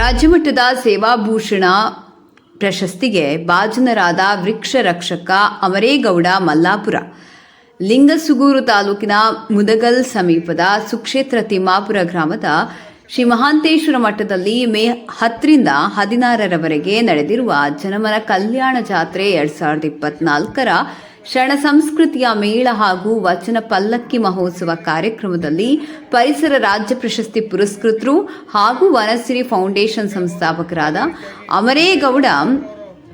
ರಾಜ್ಯಮಟ್ಟದ ಸೇವಾಭೂಷಣ ಪ್ರಶಸ್ತಿಗೆ ಭಾಜನರಾದ ವೃಕ್ಷ ರಕ್ಷಕ ಅಮರೇಗೌಡ ಮಲ್ಲಾಪುರ. ಲಿಂಗಸುಗೂರು ತಾಲೂಕಿನ ಮುದಗಲ್ ಸಮೀಪದ ಸುಕ್ಷೇತ್ರ ತಿಮ್ಮಾಪುರ ಗ್ರಾಮದ ಶ್ರೀ ಮಹಾಂತೇಶ್ವರ ಮಠದಲ್ಲಿ ಮೇ ಹತ್ತರಿಂದ ಹದಿನಾರರವರೆಗೆ ನಡೆದಿರುವ ಜನಮನ ಕಲ್ಯಾಣ ಜಾತ್ರೆ ಎರಡ್ ಸಾವಿರದ ಇಪ್ಪತ್ನಾಲ್ಕರ ಶರಣ ಸಂಸ್ಕೃತಿಯ ಮೇಳ ಹಾಗೂ ವಚನ ಪಲ್ಲಕ್ಕಿ ಮಹೋತ್ಸವ ಕಾರ್ಯಕ್ರಮದಲ್ಲಿ ಪರಿಸರ ರಾಜ್ಯ ಪ್ರಶಸ್ತಿ ಪುರಸ್ಕೃತರು ಹಾಗೂ ವನಸಿರಿ ಫೌಂಡೇಶನ್ ಸಂಸ್ಥಾಪಕರಾದ ಅಮರೇಗೌಡ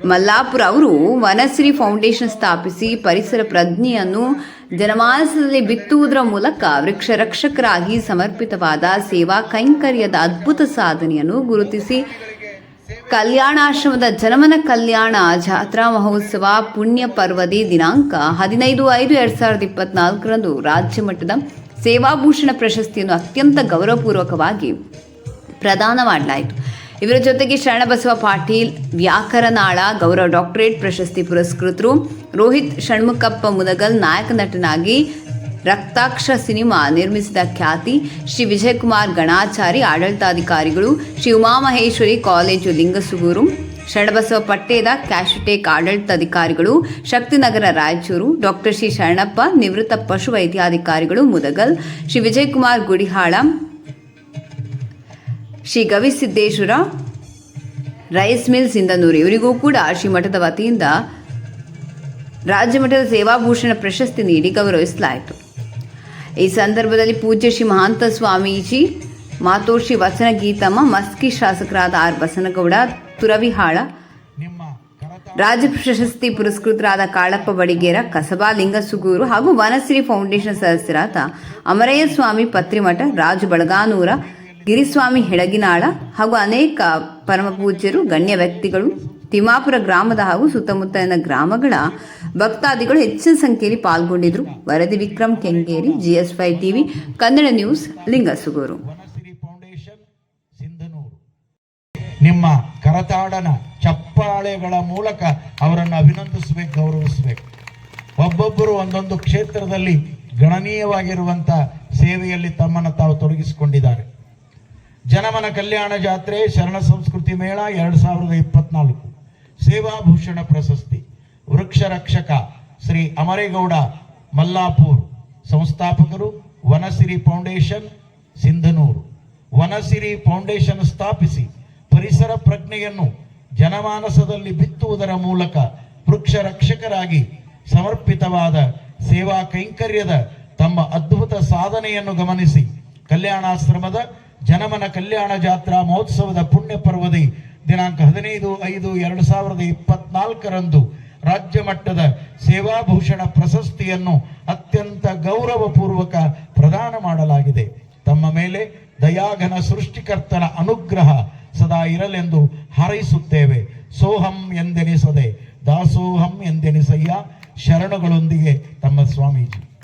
ಮಲ್ಲಾಪುರ ಅವರು ವನಸಿರಿ ಫೌಂಡೇಶನ್ ಸ್ಥಾಪಿಸಿ ಪರಿಸರ ಪ್ರಜ್ಞೆಯನ್ನು ಜನಮಾನಸದಲ್ಲಿ ಬಿತ್ತುವುದರ ಮೂಲಕ ವೃಕ್ಷ ರಕ್ಷಕರಾಗಿ ಸಮರ್ಪಿತವಾದ ಸೇವಾ ಕೈಂಕರ್ಯದ ಅದ್ಭುತ ಸಾಧನೆಯನ್ನು ಗುರುತಿಸಿ ಕಲ್ಯಾಣಾಶ್ರಮದ ಜನಮನ ಕಲ್ಯಾಣ ಜಾತ್ರಾ ಮಹೋತ್ಸವ ಪುಣ್ಯ ಪರ್ವದಿ ದಿನಾಂಕ ಹದಿನೈದು ಐದು ಎರಡು ಸಾವಿರದ ಇಪ್ಪತ್ನಾಲ್ಕರಂದು ರಾಜ್ಯ ಮಟ್ಟದ ಸೇವಾಭೂಷಣ ಪ್ರಶಸ್ತಿಯನ್ನು ಅತ್ಯಂತ ಗೌರವಪೂರ್ವಕವಾಗಿ ಪ್ರದಾನ ಮಾಡಲಾಯಿತು. ಇವರ ಜೊತೆಗೆ ಶರಣಬಸವ ಪಾಟೀಲ್, ವ್ಯಾಕರನಾಳ ಗೌರವ ಡಾಕ್ಟರೇಟ್ ಪ್ರಶಸ್ತಿ ಪುರಸ್ಕೃತರು, ರೋಹಿತ್ ಷಣ್ಮುಖಪ್ಪ ಮುದಗಲ್ ನಾಯಕ ನಟನಾಗಿ ರಕ್ತಾಕ್ಷ ಸಿನಿಮಾ ನಿರ್ಮಿಸಿದ ಖ್ಯಾತಿ ಶ್ರೀ ವಿಜಯಕುಮಾರ್ ಗಣಾಚಾರಿ ಆಡಳಿತಾಧಿಕಾರಿಗಳು, ಶ್ರೀ ಉಮಾಮಹೇಶ್ವರಿ ಕಾಲೇಜು ಲಿಂಗಸುಗೂರು ಶರಣಬಸವ ಪಟ್ಟೇದ ಕ್ಯಾಶುಟೇಕ್ ಆಡಳಿತಾಧಿಕಾರಿಗಳು ಶಕ್ತಿನಗರ ರಾಯಚೂರು, ಡಾಕ್ಟರ್ ಶ್ರೀ ಶರಣಪ್ಪ, ನಿವೃತ್ತ ಪಶು ವೈದ್ಯಾಧಿಕಾರಿಗಳು ಮುದಗಲ್, ಶ್ರೀ ವಿಜಯಕುಮಾರ್ ಗುಡಿಹಾಳ, ಶ್ರೀ ಗವಿಸಿದ್ದೇಶ್ವರ ರೈಸ್ ಮಿಲ್ಸ್ ಇಂದನೂರು. ಇವರಿಗೂ ಕೂಡ ಶ್ರೀ ಮಠದ ವತಿಯಿಂದ ರಾಜ್ಯಮಟ್ಟದ ಸೇವಾಭೂಷಣ ಪ್ರಶಸ್ತಿ ನೀಡಿ ಗೌರವಿಸಲಾಯಿತು. ಈ ಸಂದರ್ಭದಲ್ಲಿ ಪೂಜ್ಯ ಶ್ರೀ ಮಹಾಂತ ಸ್ವಾಮೀಜಿ ಮಾತೋಶ್ರೀ ವಚನ ಗೀತಮ್ಮ ಮಸ್ಕಿ ಶಾಸಕರಾದ ಆರ್ ಬಸನಗೌಡ ತುರವಿಹಾಳ ರಾಜ ಪ್ರಶಸ್ತಿ ಪುರಸ್ಕೃತರಾದ ಕಾಳಪ್ಪ ಬಡಿಗೇರ ಕಸಬಾ ಲಿಂಗಸುಗೂರು ಹಾಗೂ ವನಶ್ರೀ ಫೌಂಡೇಶನ್ ಸದಸ್ಯರಾದ ಅಮರಯ್ಯ ಸ್ವಾಮಿ ಪತ್ರಿಮಠ ರಾಜು ಬಳಗಾನೂರ ಗಿರಿಸ್ವಾಮಿ ಹೆಳಗಿನಾಳ ಹಾಗೂ ಅನೇಕ ಪರಮಪೂಜ್ಯರು ಗಣ್ಯ ವ್ಯಕ್ತಿಗಳು ತಿಮ್ಮಾಪುರ ಗ್ರಾಮದ ಹಾಗೂ ಸುತ್ತಮುತ್ತಲಿನ ಗ್ರಾಮಗಳ ಭಕ್ತಾದಿಗಳು ಹೆಚ್ಚಿನ ಸಂಖ್ಯೆಯಲ್ಲಿ ಪಾಲ್ಗೊಂಡಿದ್ದರು ವರದಿ ವಿಕ್ರಮ್ ಕೆಂಗೇರಿ ಜಿಎಸ್ ಫೈ ಟಿವಿ, ಕನ್ನಡ ನ್ಯೂಸ್, ಲಿಂಗಸುಗೂರು. ನಿಮ್ಮ ಕರತಾಡನ ಚಪ್ಪಾಳೆಗಳ ಮೂಲಕ ಅವರನ್ನು ಅಭಿನಂದಿಸಬೇಕು, ಗೌರವಿಸಬೇಕು. ಒಬ್ಬೊಬ್ಬರು ಒಂದೊಂದು ಕ್ಷೇತ್ರದಲ್ಲಿ ಗಣನೀಯವಾಗಿರುವಂಥ ಸೇವೆಯಲ್ಲಿ ತಮ್ಮನ್ನು ತಾವು ತೊಡಗಿಸಿಕೊಂಡಿದ್ದಾರೆ. ಜನಮನ ಕಲ್ಯಾಣ ಜಾತ್ರೆ, ಶರಣ ಸಂಸ್ಕೃತಿ ಮೇಳ, ಎರಡು ಸಾವಿರದ ಇಪ್ಪತ್ನಾಲ್ಕು. ಸೇವಾಭೂಷಣ ಪ್ರಶಸ್ತಿ. ವೃಕ್ಷ ರಕ್ಷಕ ಶ್ರೀ ಅಮರೇಗೌಡ ಮಲ್ಲಾಪುರ್. ಸಂಸ್ಥಾಪಕರು ವನಸಿರಿ ಫೌಂಡೇಶನ್, ಸಿಂಧನೂರು. ವನಸಿರಿ ಫೌಂಡೇಶನ್ ಸ್ಥಾಪಿಸಿ ಪರಿಸರ ಪ್ರಜ್ಞೆಯನ್ನು ಜನಮಾನಸದಲ್ಲಿ ಬಿತ್ತುವುದರ ಮೂಲಕ ವೃಕ್ಷ ರಕ್ಷಕರಾಗಿ ಸಮರ್ಪಿತವಾದ ಸೇವಾ ಕೈಂಕರ್ಯದ ತಮ್ಮ ಅದ್ಭುತ ಸಾಧನೆಯನ್ನು ಗಮನಿಸಿ. ಕಲ್ಯಾಣಾಶ್ರಮದ ಜನಮನ ಕಲ್ಯಾಣ ಜಾತ್ರಾ ಮಹೋತ್ಸವದ ಪುಣ್ಯ ಪರ್ವದಿ ದಿನಾಂಕ ಹದಿನೈದು, ಐದು, ಎರಡು ಸಾವಿರದ ಇಪ್ಪತ್ನಾಲ್ಕರಂದು ರಾಜ್ಯ ಮಟ್ಟದ ಸೇವಾಭೂಷಣ ಪ್ರಶಸ್ತಿಯನ್ನು ಅತ್ಯಂತ ಗೌರವಪೂರ್ವಕ ಪ್ರದಾನ ಮಾಡಲಾಗಿದೆ. ತಮ್ಮ ಮೇಲೆ ದಯಾಘನ ಸೃಷ್ಟಿಕರ್ತನ ಅನುಗ್ರಹ ಸದಾ ಇರಲೆಂದು ಹಾರೈಸುತ್ತೇವೆ. ಸೋಹಂ ಎಂದೆನಿಸದೆ, ದಾಸೋಹಂ ಎಂದೆನಿಸಯ್ಯ, ಶರಣಗಳೊಂದಿಗೆ ತಮ್ಮ ಸ್ವಾಮೀಜಿ.